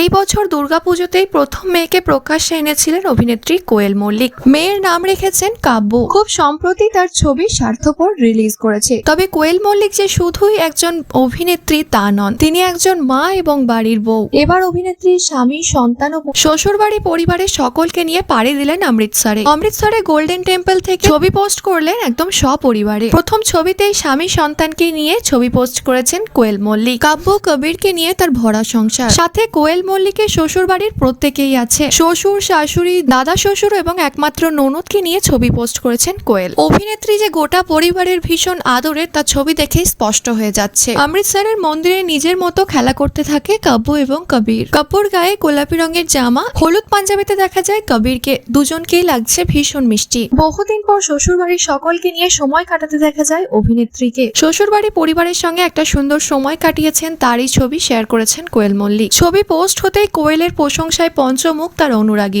এই বছর দুর্গাপুজোতেই প্রথম মেয়েকে প্রকাশ্যে এনেছিলেন অভিনেত্রী কোয়েল মল্লিক। মেয়ের নাম রেখেছেন কাব্য। খুব সম্প্রতি তার ছবি স্বার্থপর রিলিজ করেছে। তবে কোয়েল মল্লিক যে শুধুই একজন অভিনেত্রী তা নন, তিনি একজন মা এবং বাড়ির বউ। এবার অভিনেত্রীর স্বামী, সন্তান ও শ্বশুর বাড়ি পরিবারের সকলকে নিয়ে পাড়ি দিলেন অমৃতসরে অমৃতসরে গোল্ডেন টেম্পল থেকে ছবি পোস্ট করলেন একদম সপরিবারে। প্রথম ছবিতেই স্বামী সন্তানকে নিয়ে ছবি পোস্ট করেছেন কোয়েল মল্লিক। কাব্য কবিরকে নিয়ে তার ভরা সংসার। সাথে কোয়েল মল্লিকের শ্বশুর বাড়ির প্রত্যেকেই আছে। শ্বশুর, শাশুড়ি, দাদা, শ্বশুর এবং একমাত্র ননদকে নিয়ে ছবি পোস্ট করেছেন কোয়েল। অভিনেত্রী যে গোটা পরিবারের ভীষণ আদরের, তার ছবি দেখেই স্পষ্ট হয়ে যাচ্ছে। অমৃতসরের মন্দিরে নিজের মতো খেলা করতে থাকে কাব্য এবং কবির। কাব্যর গায়ে গোলাপি রঙের জামা, হলুদ পাঞ্জাবিতে দেখা যায় কবিরকে। দুজনকেই লাগছে ভীষণ মিষ্টি। বহুদিন পর শ্বশুর বাড়ির সকলকে নিয়ে সময় কাটাতে দেখা যায় অভিনেত্রীকে। শ্বশুর বাড়ি পরিবারের সঙ্গে একটা সুন্দর সময় কাটিয়েছেন তারই ছবি শেয়ার করেছেন কোয়েল মল্লিক। ছবি পোস্ট হতেই কোয়েলের প্রশংসায় পঞ্চমুখ তার অনুরাগীরা।